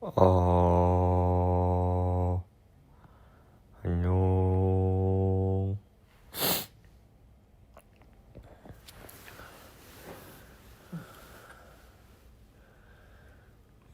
어, 안녕.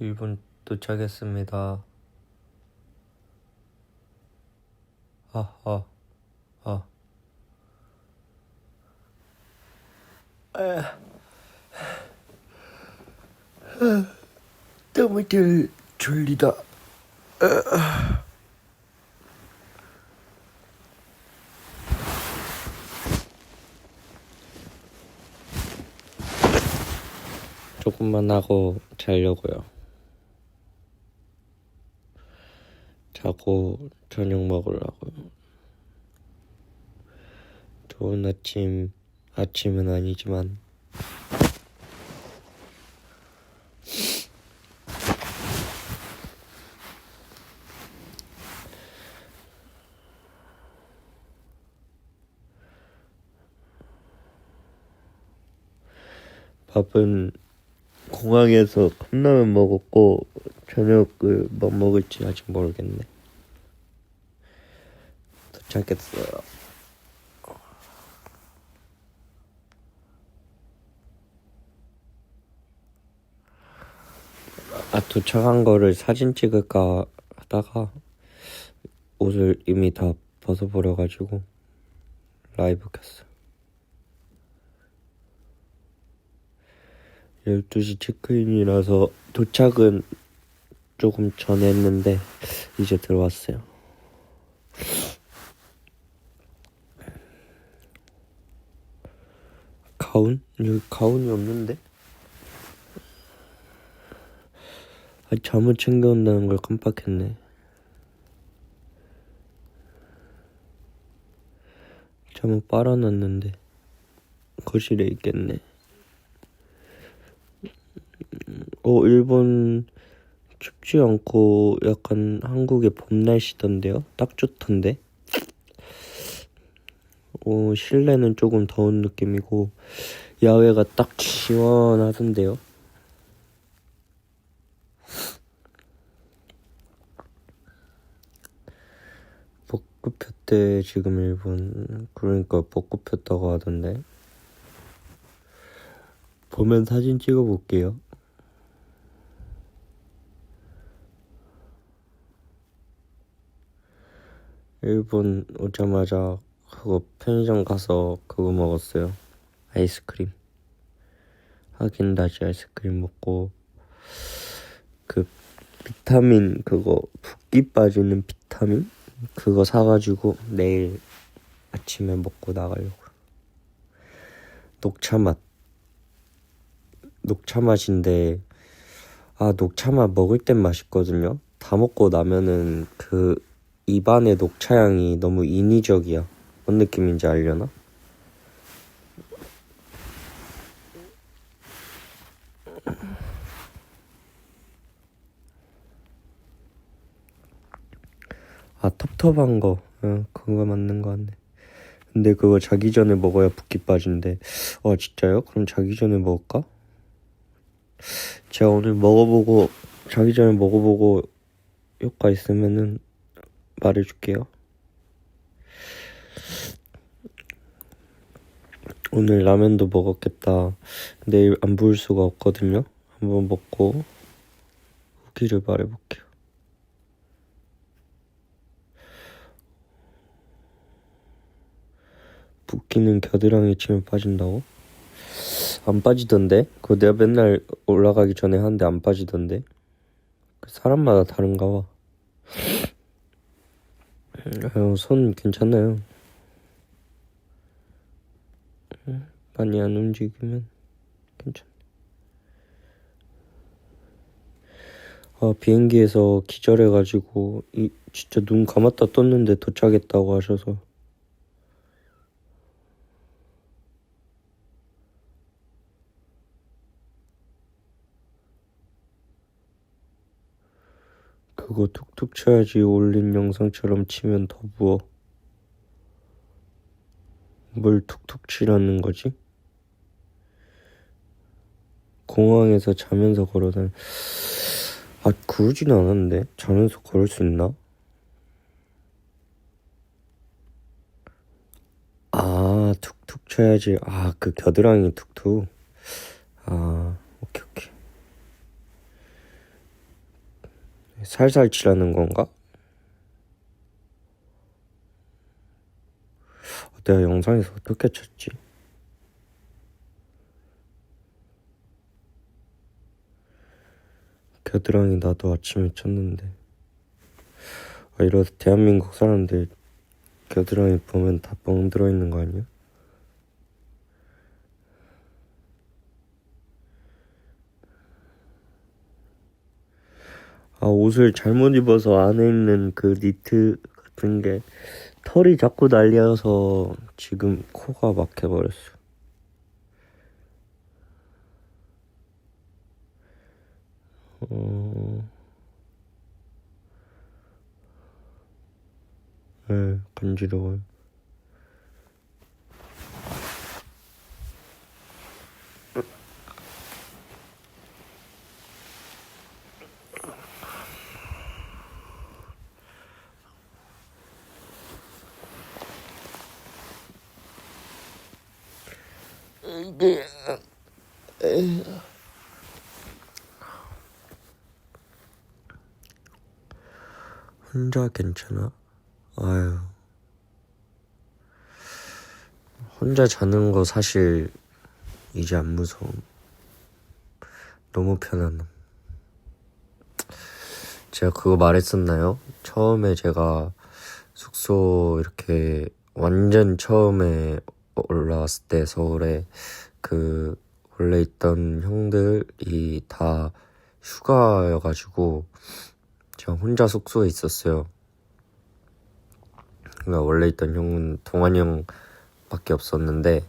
일본 도착했습니다. 아, 아, 아. 너무 들 졸리다. 조금만 하고 자려고요. 자고 저녁 먹으려고요. 좋은 아침, 아침은 아니지만 밥은 공항에서 컵라면 먹었고 저녁을 뭐 먹을지 아직 모르겠네. 도착했어요. 아 도착한 거를 사진 찍을까 하다가 옷을 이미 다 벗어버려가지고 라이브 켰어. 12시 체크인이라서 도착은 조금 전에 했는데 이제 들어왔어요. 가운? 여기 가운이 없는데? 아, 잠을 챙겨온다는 걸 깜빡했네. 잠을 빨아놨는데 거실에 있겠네. 어, 일본 춥지 않고 약간 한국의 봄 날씨던데요? 딱 좋던데? 어, 실내는 조금 더운 느낌이고, 야외가 딱 시원하던데요? 벚꽃 폈대, 지금 일본. 그러니까 벚꽃 폈다고 하던데. 보면 사진 찍어 볼게요. 일본 오자마자 그거 편의점 가서 그거 먹었어요. 아이스크림. 하긴다즈 아이스크림 먹고 그 비타민 그거 붓기 빠지는 비타민 그거 사가지고 내일 아침에 먹고 나가려고. 녹차 맛. 녹차 맛인데 아 녹차 맛 먹을 땐 맛있거든요. 다 먹고 나면은 그 입안의 녹차향이 너무 인위적이야. 뭔 느낌인지 알려나? 아 텁텁한 거, 응, 그거 맞는 거 같네. 근데 그거 자기 전에 먹어야 붓기 빠진대. 어 진짜요? 그럼 자기 전에 먹을까? 제가 오늘 먹어보고 자기 전에 먹어보고 효과 있으면은 말해줄게요. 오늘 라면도 먹었겠다. 내일 안 부을 수가 없거든요. 한번 먹고 후기를 말해볼게요. 붓기는 겨드랑이 치면 빠진다고? 안 빠지던데? 그거 내가 맨날 올라가기 전에 하는데 안 빠지던데? 그 사람마다 다른가 봐. 어, 손 괜찮아요. 많이 안 움직이면 괜찮아. 아, 비행기에서 기절해가지고, 이, 진짜 눈 감았다 떴는데 도착했다고 하셔서. 그거 툭툭 쳐야지 올린 영상처럼 치면 더 부어. 뭘 툭툭 치라는 거지? 공항에서 자면서 걸어다니. 아 그러진 않았는데 자면서 걸을 수 있나? 아 툭툭 쳐야지 아 그 겨드랑이 툭툭 아 오케이 오케이 살살 치라는 건가? 내가 영상에서 어떻게 쳤지? 겨드랑이 나도 아침에 쳤는데 아 이러다 대한민국 사람들 겨드랑이 보면 다 뻥 들어있는 거 아니야? 아 옷을 잘못 입어서 안에 있는 그 니트 같은 게 털이 자꾸 날려서 지금 코가 막혀버렸어. 어... 네, 간지러워요. 혼자 괜찮아? 아유. 혼자 자는 거 사실 이제 안 무서움. 너무 편함. 제가 그거 말했었나요? 처음에 제가 숙소 이렇게 완전 처음에 올라왔을 때 서울에 그 원래 있던 형들이 다 휴가여가지고 제가 혼자 숙소에 있었어요. 그러니까 원래 있던 형은 동환이 형밖에 없었는데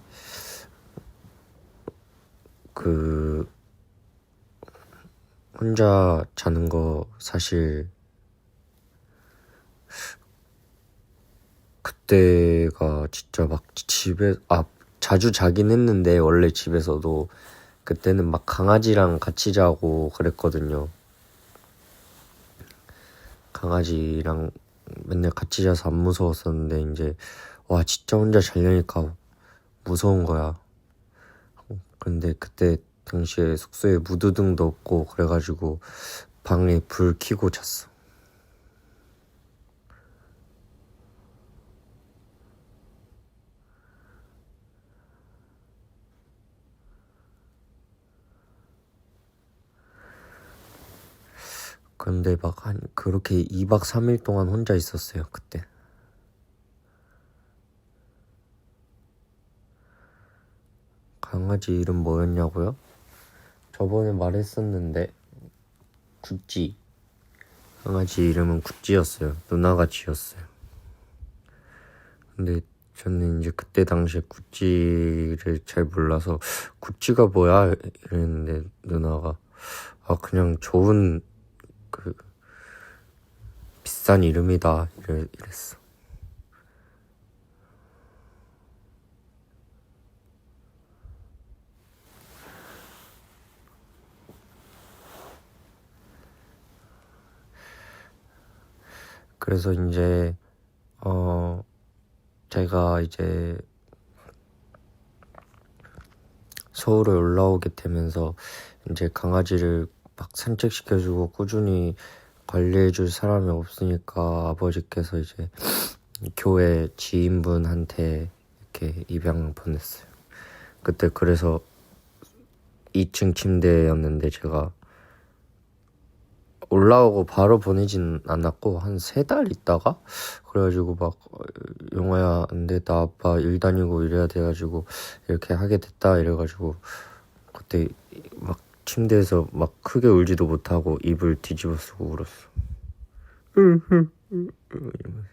그 혼자 자는 거 사실 그때가 진짜 막 집에 아 자주 자긴 했는데 원래 집에서도 그때는 막 강아지랑 같이 자고 그랬거든요. 강아지랑 맨날 같이 자서 안 무서웠었는데 이제 와 진짜 혼자 자려니까 무서운 거야. 근데 그때 당시에 숙소에 무드등도 없고 그래가지고 방에 불 켜고 잤어. 근데 막 한 그렇게 2박 3일 동안 혼자 있었어요 그때. 강아지 이름 뭐였냐고요? 저번에 말했었는데 구찌 강아지 이름은 구찌였어요 누나가 지었어요 근데 저는 이제 그때 당시에 구찌를 잘 몰라서 구찌가 뭐야 이랬는데 누나가 아 그냥 좋은 그 비싼 이름이다 이래, 이랬어. 그래서 이제 어 제가 이제 서울에 올라오게 되면서 이제 강아지를 막 산책시켜주고 꾸준히 관리해줄 사람이 없으니까 아버지께서 이제 교회 지인분한테 이렇게 입양 보냈어요. 그때 그래서 2층 침대였는데 제가 올라오고 바로 보내진 않았고 한 세 달 있다가 그래가지고 막 영화야 안돼 나 아빠 일 다니고 이래야 돼가지고 이렇게 하게 됐다 이래가지고 그때 막 침대에서 막 크게 울지도 못하고 입을 뒤집어 쓰고 울었어. 이러면서.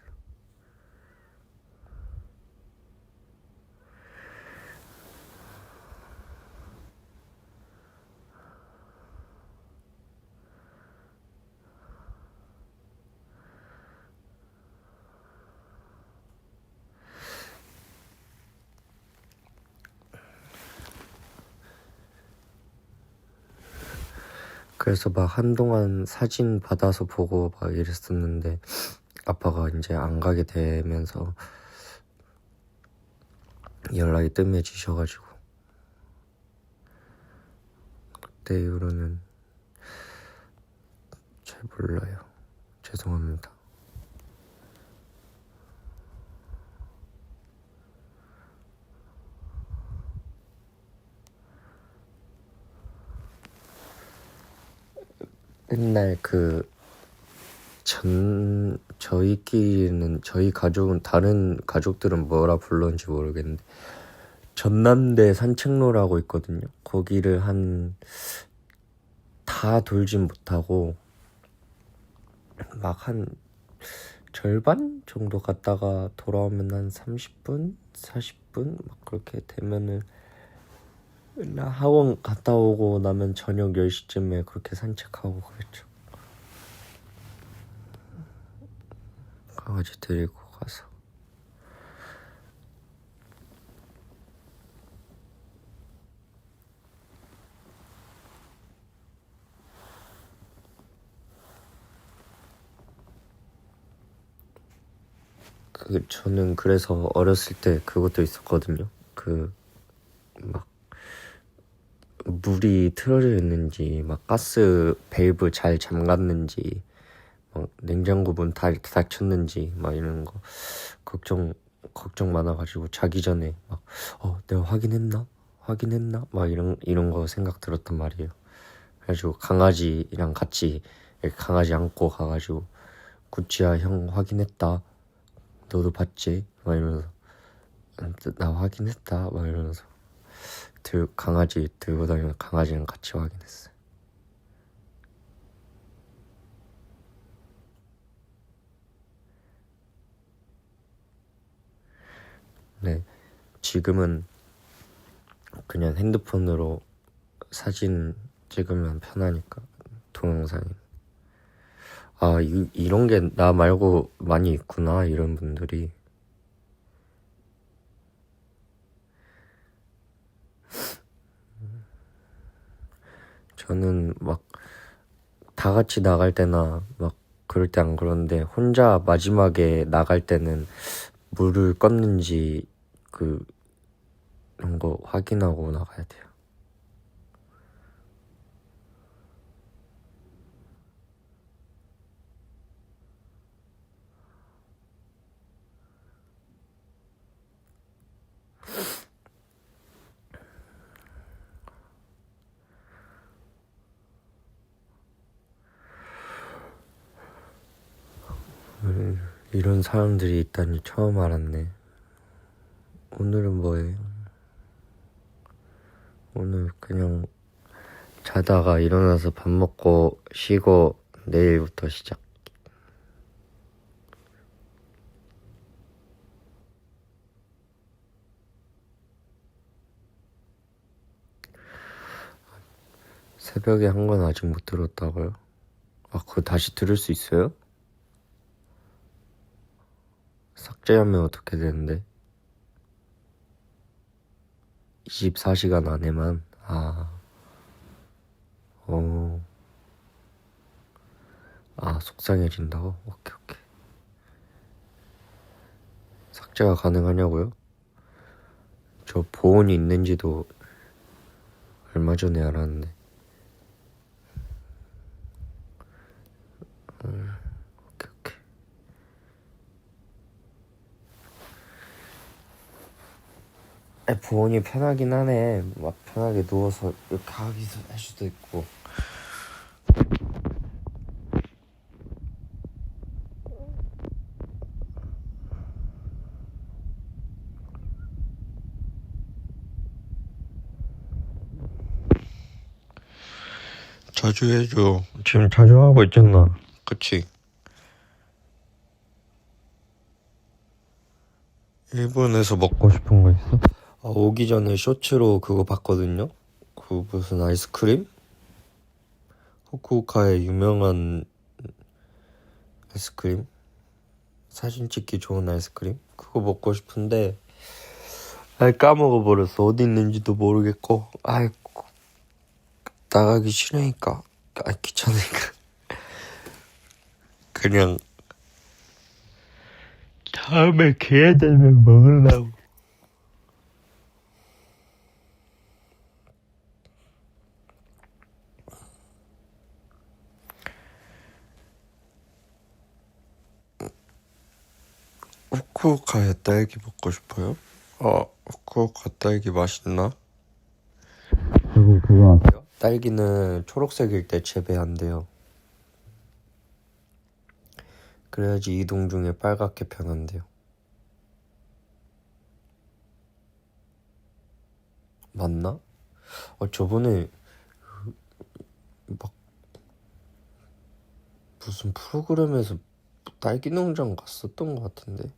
그래서 막 한동안 사진 받아서 보고 막 이랬었는데 아빠가 이제 안 가게 되면서 연락이 뜸해지셔가지고 그때 이후로는 잘 몰라요. 죄송합니다. 맨날 그 전 저희끼리는 저희 가족은 다른 가족들은 뭐라 불렀는지 모르겠는데 전남대 산책로라고 있거든요. 거기를 한 다 돌진 못하고 막 한 절반 정도 갔다가 돌아오면 한 30분, 40분 막 그렇게 되면은 나 학원 갔다 오고 나면 저녁 10시쯤에 그렇게 산책하고 그랬죠. 강아지 데리고 가서. 그 저는 그래서 어렸을 때 그것도 있었거든요. 그막 물이 틀어져 있는지 막 가스 밸브 잘 잠갔는지 막 냉장고 문 다 닫혔는지 막 이런 거 걱정 걱정 많아가지고 자기 전에 막 어 내가 확인했나? 확인했나? 막 이런 이런 거 생각 들었단 말이에요. 그래가지고 강아지랑 같이 강아지 안고 가가지고 구찌야 형 확인했다. 너도 봤지? 막 이러면서. 나 확인했다. 막 이러면서 들 강아지 들고 다니면 강아지랑 같이 확인했어요. 네, 지금은 그냥 핸드폰으로 사진 찍으면 편하니까 동영상이. 아, 이, 이런 게 나 말고 많이 있구나 이런 분들이. 저는 막 다 같이 나갈 때나 막 그럴 때 안 그러는데 혼자 마지막에 나갈 때는 물을 껐는지 그 이런 거 확인하고 나가야 돼요. 이런 사람들이 있다니 처음 알았네. 오늘은 뭐해? 오늘 그냥 자다가 일어나서 밥 먹고 쉬고 내일부터 시작. 새벽에 한 건 아직 못 들었다고요? 아, 그거 다시 들을 수 있어요? 삭제하면 어떻게 되는데? 24시간 안에만? 아, 어, 아, 속상해진다고? 오케이, 오케이. 삭제가 가능하냐고요? 저 보온이 있는지도 얼마 전에 알았는데. 음, 오케이, 오케이. 아, 보온이 편하긴 하네. 막 편하게 누워서 이렇게 하기도 할 수도 있고. 자주 해줘. 지금 자주 하고 있잖아. 그치? 일본에서 먹고 싶은 거 있어? 아, 오기 전에 쇼츠로 그거 봤거든요. 그 무슨 아이스크림? 후쿠오카의 유명한 아이스크림? 사진 찍기 좋은 아이스크림? 그거 먹고 싶은데 아 까먹어 버렸어. 어디 있는지도 모르겠고. 아이고 나가기 싫으니까 아 귀찮으니까 그냥 다음에 기회 되면 먹으려고 후쿠오카에 딸기 먹고 싶어요? 어, 후쿠오카 딸기 맛있나? 그리고 그거 아세요? 딸기는 초록색일 때 재배한대요. 그래야지 이동 중에 빨갛게 변한대요. 맞나? 어, 저번에 그, 막 무슨 프로그램에서 딸기 농장 갔었던 것 같은데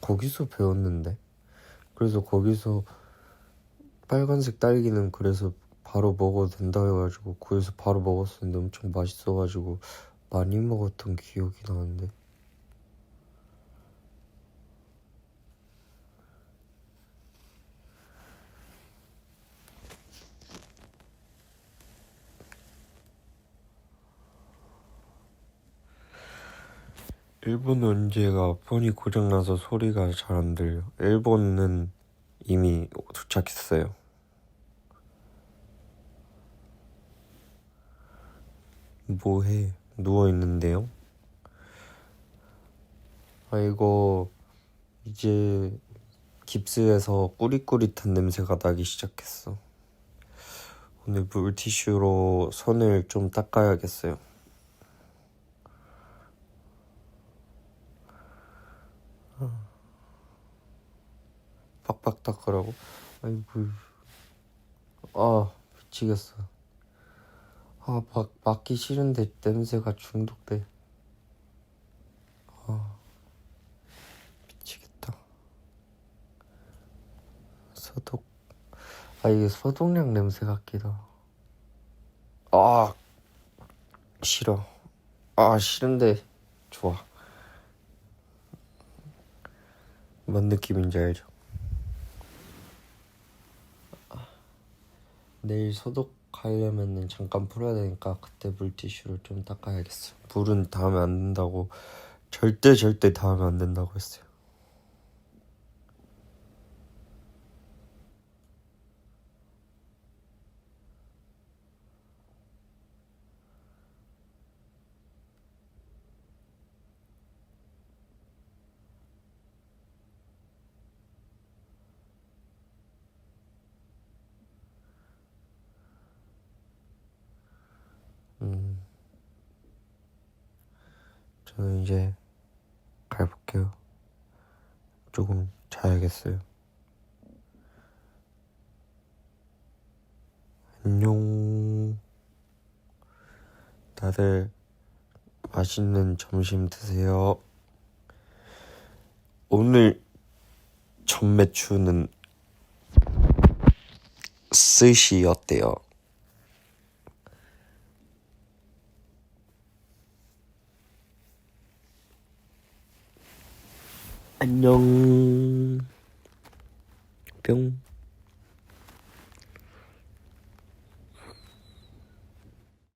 거기서 배웠는데? 그래서 거기서 빨간색 딸기는 그래서 바로 먹어도 된다 해가지고 그래서 바로 먹었었는데 엄청 맛있어가지고 많이 먹었던 기억이 나는데 일본 언제가 폰이 고장나서 소리가 잘 안 들려. 일본은 이미 도착했어요. 뭐해? 누워 있는데요? 아이고 이제 깁스에서 꾸릿꾸릿한 냄새가 나기 시작했어. 오늘 물티슈로 손을 좀 닦아야겠어요. 빡빡 닦으라고? 아이고 아 미치겠어 아 막, 맡기 싫은데 냄새가 중독돼 아 미치겠다 소독 아 이게 소독약 냄새 같기도. 아 싫어 아 싫은데 좋아 뭔 느낌인지 알죠? 내일 소독하려면은 잠깐 풀어야 되니까 그때 물티슈로 좀 닦아야겠어. 물은 닿으면 안 된다고 절대 절대 닿으면 안 된다고 했어요. 저는 이제 가볼게요. 조금 자야겠어요. 안녕. 다들 맛있는 점심 드세요. 오늘 첫 매추는 스시였대요. 안녕. 뿅.